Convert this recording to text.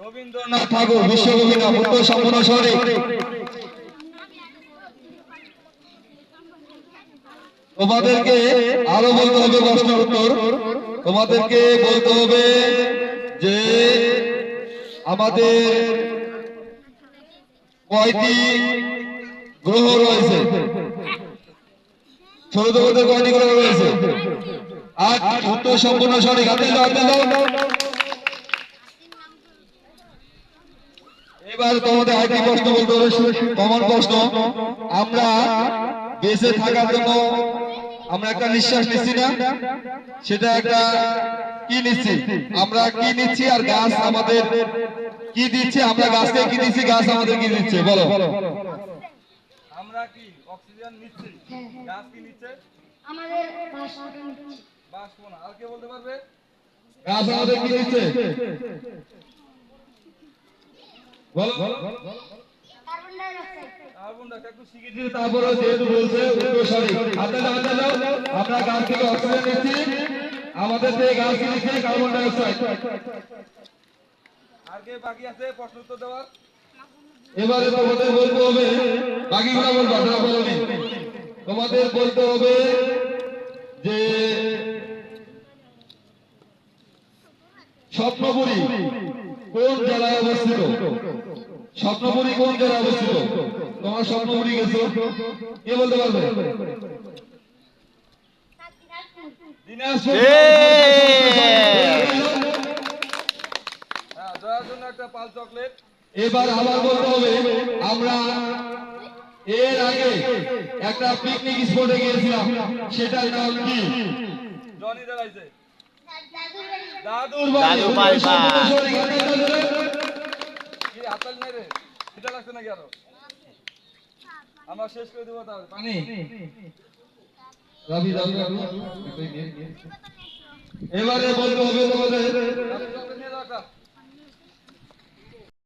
রবীন্দ্রনাথ ঠাকুর। সম্পূর্ণ সঠিক তোমাদেরকে আরও বলতে হবে প্রশ্নের উত্তর। তোমাদেরকে বলতে হবে যে আমাদের কয়টি গ্রহ রয়েছে? কয়টি রয়েছে? উত্তর সম্পূর্ণ সঠিক। এবার তোমাদের আরেকটি প্রশ্ন বলতে হবে, কমন প্রশ্ন। আমরা বেঁচে থাকার জন্য আমরা একটা নিঃশ্বাস নিচ্ছি না? সেটা একটা কি নিচ্ছি? আমরা কি নিচ্ছি আর গাছ আমাদের কি দিচ্ছে? আমরা গাছকে কি দিচ্ছি? গাছ আমাদের কি দিচ্ছে? বলো। আমরা কি অক্সিজেন নিচ্ছি? গাছ কি নিচ্ছে? আমাদের বাষ্প না। আর কে বলতে পারবে? আমাদের কি দিচ্ছে বলো। কার্বন ডাই অক্সাইড কার্বন ডাই একটু শিখে কিন্তু তারপরে যেহেতু বলছে উত্তর সঠিক হাতে দাও আমরা গাছ থেকে অক্সিজেন নিচ্ছি। আমাদের থেকে গাছ নিচ্ছে? কার্বন ডাই অক্সাইড আর কে বাকি আছে প্রশ্ন উত্তর দেওয়ার? এবারে তোমাদের বলতে হবে বাকিগুলো বলবা যারা বলনি তোমাদের বলতে হবে যে স্বপ্নপুরী কোন জেলায় অবস্থিত? স্বপ্নপুরী কোন জেলায় অবস্থিত? তোমার স্বপ্নপুরী গেছো? কে বলতে পারবে? হ্যাঁ জয়ার জন্য একটা পাল চকলেট। এবার আবার বলতে হবে আমরা এর আগে একটা পিকনিক স্পটে গিয়েছিলাম সেটার নাম কি? জনি দাঁড়াইছে দাদুর দাদু বাড়ি, কি হাতাল নাই রে খিদা লাগছে নাকি আরও আমরা শেষ করে দেবো তাহলে। পানি। রবি রবি রবি। এবারে বলতে হবে তোমাদের